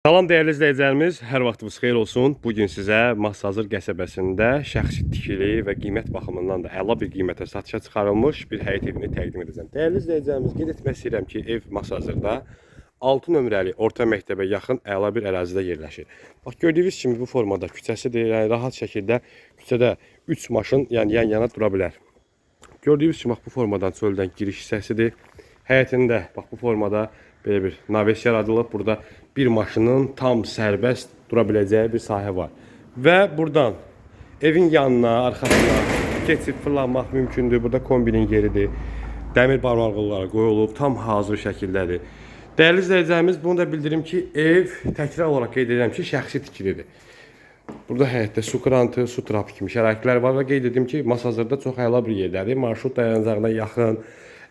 Salam dəyərli izləyicilərimiz, hər vaxtınız xeyir olsun. Bu gün sizə Masazır qəsəbəsində şəxsi tikili və qiymət baxımından da əla bir qiymətə satışa çıxarılmış bir həyət evini təqdim edəcəm. Dəyərli izləyicilərimiz, qeyd etmək istəyirəm ki, ev Masazırda 6 nömrəli orta məktəbə yaxın əla bir ərazidə yerləşir. Bax gördüyünüz kimi bu formada küçəsidir. Yəni rahat şəkildə küçədə 3 maşın yəni yan-yana dura bilər. Gördüyünüz kimi bax bu formadan çöldən giriş hissəsidir. Həyətində bax bu formada belə bir naves yaradılıb. Burada bir maşının tam sərbəst dura biləcəyi bir sahə var. Və buradan evin yanına, arxasına keçib fırlanmaq mümkündür. Burada kombinin yeridir. Dəmir barmaqlıqları qoyulub, tam hazır şəkildədir. Dəyərli izləyicilərimiz, bunu da bildirim ki, ev təkrar olaraq qeyd edirəm ki, şəxsi tikilidir. Burada həyətdə su krantı, su trapı kimi şəraitlər var və qeyd edim ki, Masazırda çox əla bir yerdədir. Marşrut dayanacağına yaxın,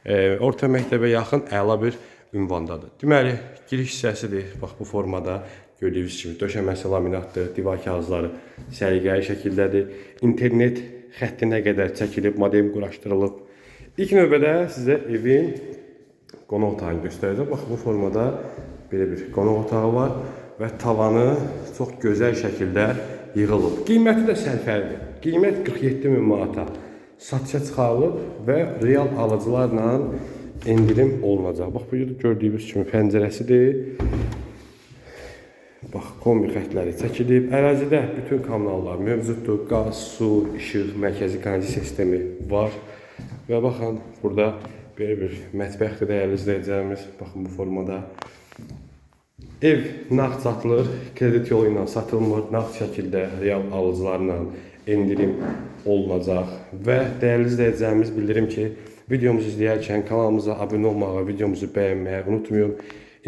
e, orta məktəbə yaxın əla bir ünvandadır. Deməli, giriş hissəsidir. Bax bu formada gördüyünüz kimi döşəməsi laminatdır, divar kağızları səliqəli şəkildədir. İnternet xəttinə qədər çəkilib, modem quraşdırılıb. İlk növbədə sizə evin qonaq otağını göstərəcəm. Bax bu formada belə bir qonaq otağı var və tavanı çox gözəl şəkildə yığılıb. Qiyməti də sərfəlidir. Qiymət 47 min manata satışa çıxarılıb və real alıcılarla endirim olunacaq. Bax bu gördüyünüz kimi pəncərəsidir. Bax kombi xətləri çəkilib. Ərazidə bütün kommunallar mövcuddur. Qaz, su, işıq, mərkəzi kanalizasiya sistemi var. Və baxın burada belə bir mətbəxdir dəyərli izləyicilərimiz. Baxın bu formada. Ev nağd satılır, kredit yolu ilə satılmır, nağd şəkildə real alıcılarla endirim olunacaq. Və dəyərli izləyicilərimiz bildirim ki, videomuzu izləyərkən kanalımıza abunə olmağı, videomuzu bəyənməyi unutmayın.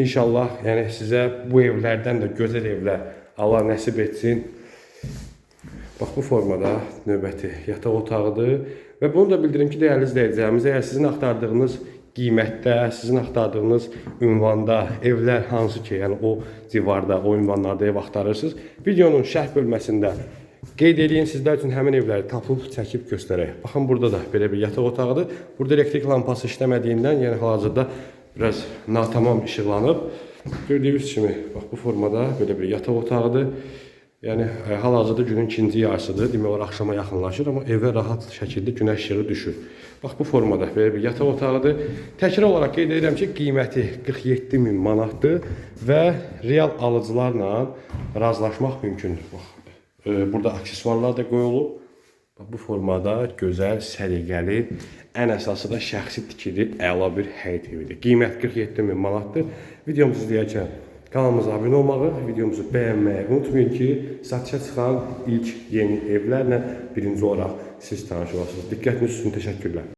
İnşallah, yəni sizə bu evlərdən də gözəl evlər Allah nəsib etsin. Bax bu formada növbəti yataq otağıdır və bunu da bildirim ki, dəyərli izləyicilərimiz, əgər sizin axtardığınız qiymətdə, sizin axtardığınız ünvanda evlər hansı ki, yəni o civarda, o ünvanlarda ev axtarırsınız, videonun şərh bölməsində qeyd eləyin sizlər üçün həmin evləri tapıb çəkib göstərək. Baxın burada da belə bir yataq otağıdır. Burada elektrik lampası işləmədiyindən, yəni hal-hazırda biraz natamam işıqlanıb. Gördüyünüz kimi bax bu formada belə bir yataq otağıdır. Yəni e, hal-hazırda günün ikinci yarısıdır. Demək olar axşama yaxınlaşır, amma evə rahat şəkildə günəş işığı düşür. Bax bu formada belə bir yataq otağıdır. Təkrar olaraq qeyd edirəm ki, qiyməti 47 min manatdır və real alıcılarla razılaşmaq mümkündür. Bax, burada aksesuarlar da qoyulub. Bu formada gözəl, səliqəli, ən əsası da şəxsi tikili əla bir həyət evidir. Qiymət 47 min manatdır. Videomuzu izləyərkən kanalımıza abunə olmağı, videomuzu bəyənməyi unutmayın ki, satışa çıxan ilk yeni evlərlə birinci olaraq siz tanış olasınız. Diqqətiniz üçün təşəkkürlər.